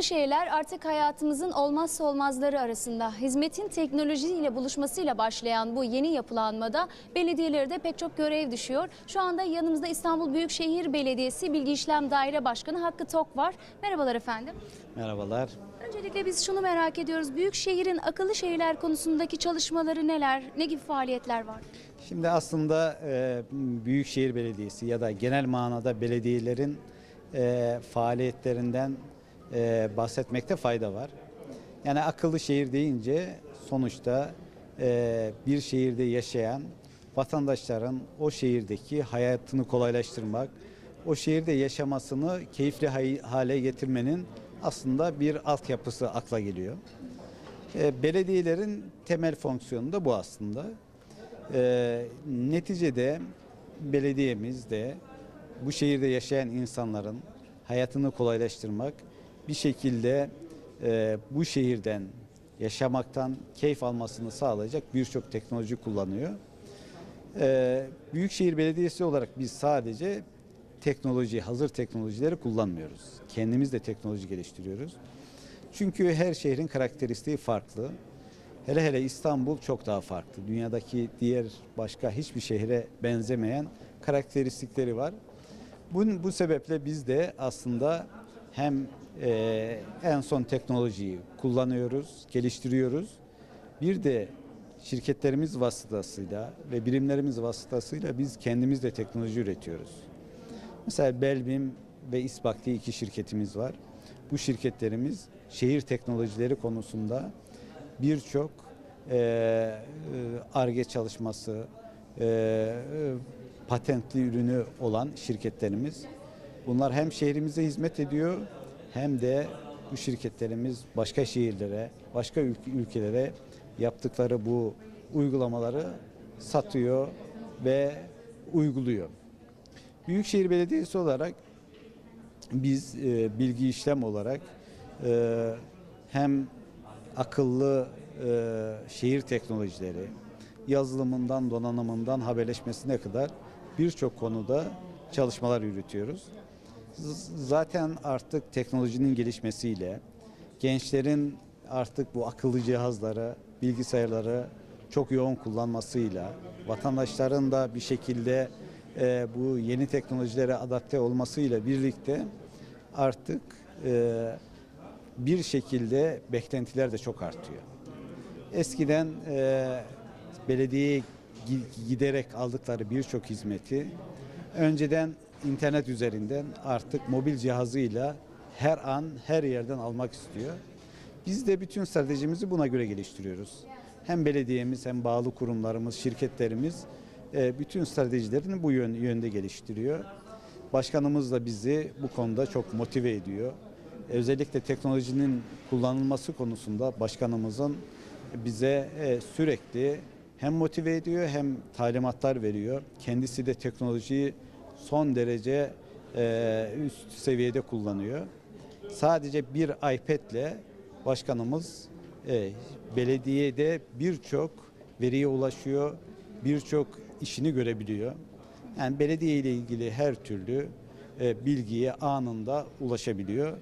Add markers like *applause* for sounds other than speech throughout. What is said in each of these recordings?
Akıllı şehirler artık hayatımızın olmazsa olmazları arasında. Hizmetin teknolojiyle buluşmasıyla başlayan bu yeni yapılanmada belediyelere de pek çok görev düşüyor. Şu anda yanımızda İstanbul Büyükşehir Belediyesi Bilgi İşlem Daire Başkanı Hakkı Tok var. Merhabalar efendim. Merhabalar. Öncelikle biz şunu merak ediyoruz. Büyükşehir'in akıllı şehirler konusundaki çalışmaları neler? Ne gibi faaliyetler var? Şimdi aslında e, Büyükşehir Belediyesi ya da genel manada belediyelerin e, faaliyetlerinden e, bahsetmekte fayda var. Yani akıllı şehir deyince sonuçta e, bir şehirde yaşayan vatandaşların o şehirdeki hayatını kolaylaştırmak, o şehirde yaşamasını keyifli hale getirmenin aslında bir altyapısı akla geliyor. E, belediyelerin temel fonksiyonu da bu aslında. E, neticede belediyemiz de bu şehirde yaşayan insanların hayatını kolaylaştırmak, bir şekilde e, bu şehirden yaşamaktan keyif almasını sağlayacak birçok teknoloji kullanıyor. E, Büyükşehir Belediyesi olarak biz sadece teknoloji, hazır teknolojileri kullanmıyoruz. Kendimiz de teknoloji geliştiriyoruz. Çünkü her şehrin karakteristiği farklı. Hele hele İstanbul çok daha farklı. Dünyadaki diğer başka hiçbir şehre benzemeyen karakteristikleri var. Bu, bu sebeple biz de aslında hem e, en son teknolojiyi kullanıyoruz, geliştiriyoruz. Bir de şirketlerimiz vasıtasıyla ve birimlerimiz vasıtasıyla biz kendimiz de teknoloji üretiyoruz. Mesela Belbim ve İSBAK diye iki şirketimiz var. Bu şirketlerimiz şehir teknolojileri konusunda birçok ARGE çalışması, e, e, patentli ürünü olan şirketlerimiz. Bunlar hem şehrimize hizmet ediyor hem de bu şirketlerimiz başka şehirlere, başka ülke- ülkelere yaptıkları bu uygulamaları satıyor ve uyguluyor. Büyükşehir Belediyesi olarak biz e, bilgi işlem olarak e, hem akıllı e, şehir teknolojileri, yazılımından, donanımından haberleşmesine kadar birçok konuda çalışmalar yürütüyoruz. Zaten artık teknolojinin gelişmesiyle gençlerin artık bu akıllı cihazları, bilgisayarları çok yoğun kullanmasıyla, vatandaşların da bir şekilde e, bu yeni teknolojilere adapte olmasıyla birlikte artık e, bir şekilde beklentiler de çok artıyor. Eskiden e, belediyeye gi- giderek aldıkları birçok hizmeti önceden internet üzerinden artık mobil cihazıyla her an her yerden almak istiyor. Biz de bütün stratejimizi buna göre geliştiriyoruz. Hem belediyemiz hem bağlı kurumlarımız, şirketlerimiz e, bütün stratejilerini bu yön, yönde geliştiriyor. Başkanımız da bizi bu konuda çok motive ediyor. Özellikle teknolojinin kullanılması konusunda başkanımızın bize e, sürekli hem motive ediyor hem talimatlar veriyor. Kendisi de teknolojiyi son derece e, üst seviyede kullanıyor. Sadece bir iPad'le başkanımız e, belediyede birçok veriye ulaşıyor, birçok işini görebiliyor. Yani belediye ile ilgili her türlü e, bilgiye anında ulaşabiliyor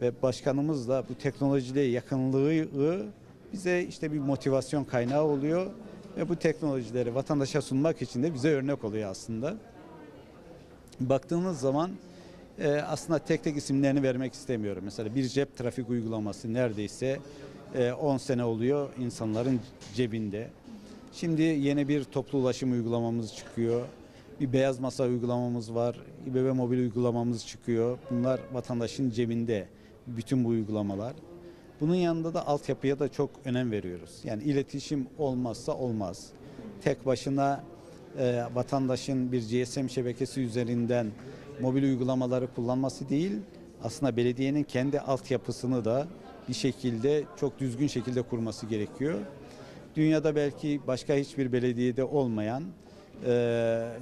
ve başkanımız da bu teknolojiyle yakınlığı bize işte bir motivasyon kaynağı oluyor ve bu teknolojileri vatandaşa sunmak için de bize örnek oluyor aslında. Baktığımız zaman e, aslında tek tek isimlerini vermek istemiyorum. Mesela bir cep trafik uygulaması neredeyse e, 10 sene oluyor insanların cebinde. Şimdi yeni bir toplu ulaşım uygulamamız çıkıyor. Bir beyaz masa uygulamamız var. İBB mobil uygulamamız çıkıyor. Bunlar vatandaşın cebinde bütün bu uygulamalar. Bunun yanında da altyapıya da çok önem veriyoruz. Yani iletişim olmazsa olmaz. Tek başına e, vatandaşın bir GSM şebekesi üzerinden mobil uygulamaları kullanması değil, aslında belediyenin kendi altyapısını da bir şekilde çok düzgün şekilde kurması gerekiyor. Dünyada belki başka hiçbir belediyede olmayan e,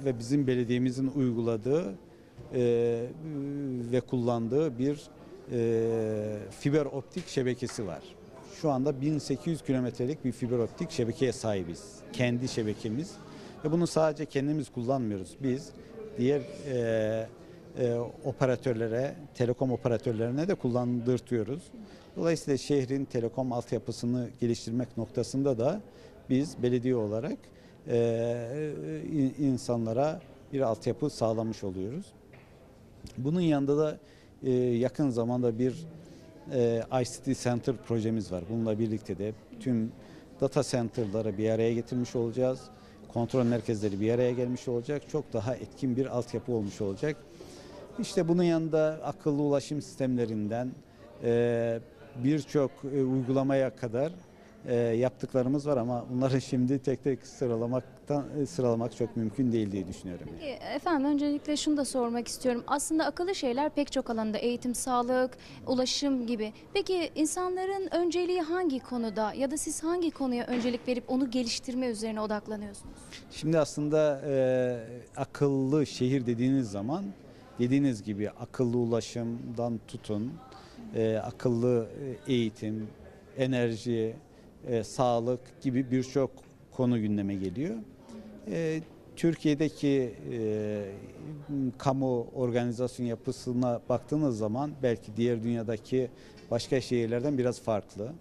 ve bizim belediyemizin uyguladığı e, ve kullandığı bir e, fiber optik şebekesi var. Şu anda 1800 kilometrelik bir fiber optik şebekeye sahibiz. Kendi şebekemiz. Ve bunu sadece kendimiz kullanmıyoruz. Biz diğer e, e, operatörlere, telekom operatörlerine de kullandırtıyoruz. Dolayısıyla şehrin telekom altyapısını geliştirmek noktasında da biz belediye olarak e, in- insanlara bir altyapı sağlamış oluyoruz. Bunun yanında da e, yakın zamanda bir e, ICT Center projemiz var. Bununla birlikte de tüm data center'ları bir araya getirmiş olacağız. Kontrol merkezleri bir araya gelmiş olacak. Çok daha etkin bir altyapı olmuş olacak. İşte bunun yanında akıllı ulaşım sistemlerinden birçok uygulamaya kadar e, yaptıklarımız var ama bunları *laughs* şimdi tek tek sıralamaktan e, sıralamak çok mümkün değil diye düşünüyorum. Peki, Efendim öncelikle şunu da sormak istiyorum. Aslında akıllı şeyler pek çok alanda eğitim, sağlık, ulaşım gibi. Peki insanların önceliği hangi konuda ya da siz hangi konuya öncelik verip onu geliştirme üzerine odaklanıyorsunuz? Şimdi aslında e, akıllı şehir dediğiniz zaman dediğiniz gibi akıllı ulaşımdan tutun, e, akıllı e, eğitim, enerji, e, sağlık gibi birçok konu gündeme geliyor. E, Türkiye'deki e, kamu organizasyon yapısına baktığınız zaman belki diğer dünyadaki başka şehirlerden biraz farklı.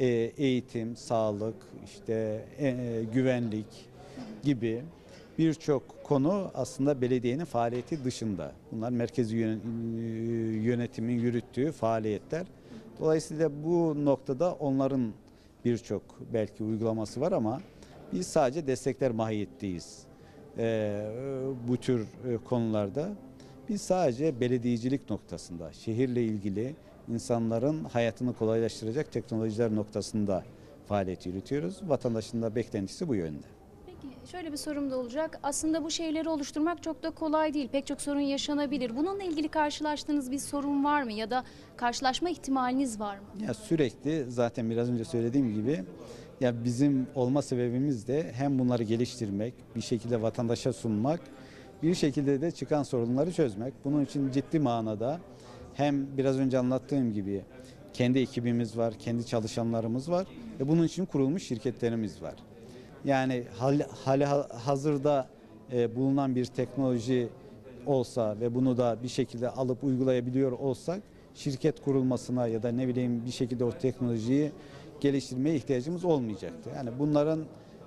E, eğitim, sağlık, işte e, güvenlik gibi birçok konu aslında belediyenin faaliyeti dışında. Bunlar merkezi yön- yönetimin yürüttüğü faaliyetler. Dolayısıyla bu noktada onların birçok belki uygulaması var ama biz sadece destekler mahiyetteyiz. Ee, bu tür e, konularda biz sadece belediyecilik noktasında, şehirle ilgili insanların hayatını kolaylaştıracak teknolojiler noktasında faaliyet yürütüyoruz. Vatandaşın da beklentisi bu yönde. Peki şöyle bir sorum da olacak. Aslında bu şeyleri oluşturmak çok da kolay değil. Pek çok sorun yaşanabilir. Bununla ilgili karşılaştığınız bir sorun var mı ya da karşılaşma ihtimaliniz var mı? Ya sürekli zaten biraz önce söylediğim gibi ya bizim olma sebebimiz de hem bunları geliştirmek, bir şekilde vatandaşa sunmak, bir şekilde de çıkan sorunları çözmek. Bunun için ciddi manada hem biraz önce anlattığım gibi kendi ekibimiz var, kendi çalışanlarımız var ve bunun için kurulmuş şirketlerimiz var. Yani hali, hali hazırda e, bulunan bir teknoloji olsa ve bunu da bir şekilde alıp uygulayabiliyor olsak şirket kurulmasına ya da ne bileyim bir şekilde o teknolojiyi geliştirmeye ihtiyacımız olmayacaktı. Yani bunların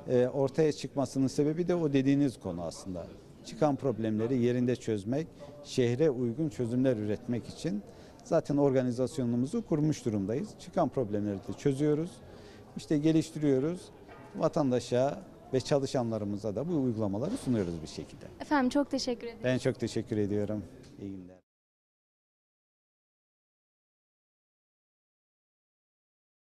e, ortaya çıkmasının sebebi de o dediğiniz konu aslında. Çıkan problemleri yerinde çözmek, şehre uygun çözümler üretmek için zaten organizasyonumuzu kurmuş durumdayız. Çıkan problemleri de çözüyoruz. İşte geliştiriyoruz. Vatandaşa ve çalışanlarımıza da bu uygulamaları sunuyoruz bir şekilde. Efendim çok teşekkür ederim. Ben çok teşekkür ediyorum. İyi günler.